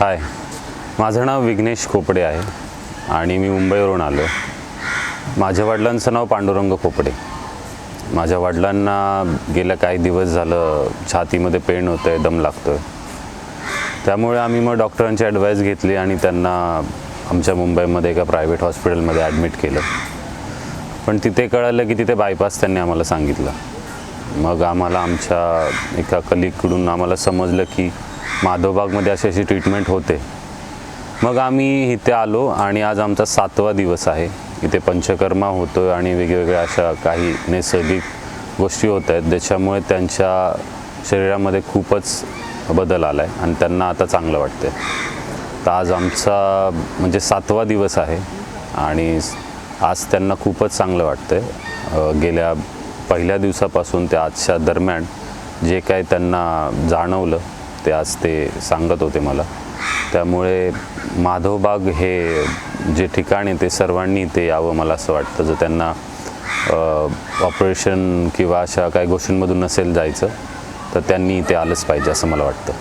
हाय. माझं नाव विघ्नेश खोपडे आहे आणि मी मुंबईवरून आलो. माझ्या वडिलांचं नाव पांडुरंग खोपडे. माझ्या वडिलांना गेल्या काही दिवस झालं छातीमध्ये पेन होतं आहे दम लागतो आहे त्यामुळे आम्ही मग डॉक्टरांची ॲडवाईस घेतली आणि त्यांना आमच्या मुंबईमध्ये एका प्रायव्हेट हॉस्पिटलमध्ये ॲडमिट केलं. पण तिथे कळालं की तिथे बायपास त्यांनी आम्हाला सांगितलं. मग आम्हाला आमच्या एका कलिगकडून आम्हाला समजलं की माधवबागमध्ये अशी अशी ट्रीटमेंट होते. मग आम्ही इथे आलो आणि आज आमचा सातवा दिवस आहे. इथे पंचकर्मा होतो आणि वेगवेगळ्या अशा काही नैसर्गिक गोष्टी होत आहेत. ज्याच्यामुळे त्यांच्या शरीरामध्ये खूपच बदल आला आहे आणि त्यांना आता चांगलं वाटतं तर आज आमचा म्हणजे सातवा दिवस आहे आणि आज त्यांना खूपच चांगलं वाटतं आहे गेल्या पहिल्या दिवसापासून ते आजच्या दरम्यान जे काय त्यांना जाणवलं ते आज ते सांगत होते मला. त्यामुळे माधवबाग हे जे ठिकाण आहे ते सर्वांनी ते यावं मला असं वाटतं. जर त्यांना ऑपरेशन किंवा अशा काही गोष्टींमधून नसेल जायचं तर त्यांनी ते आलंच पाहिजे असं मला वाटतं.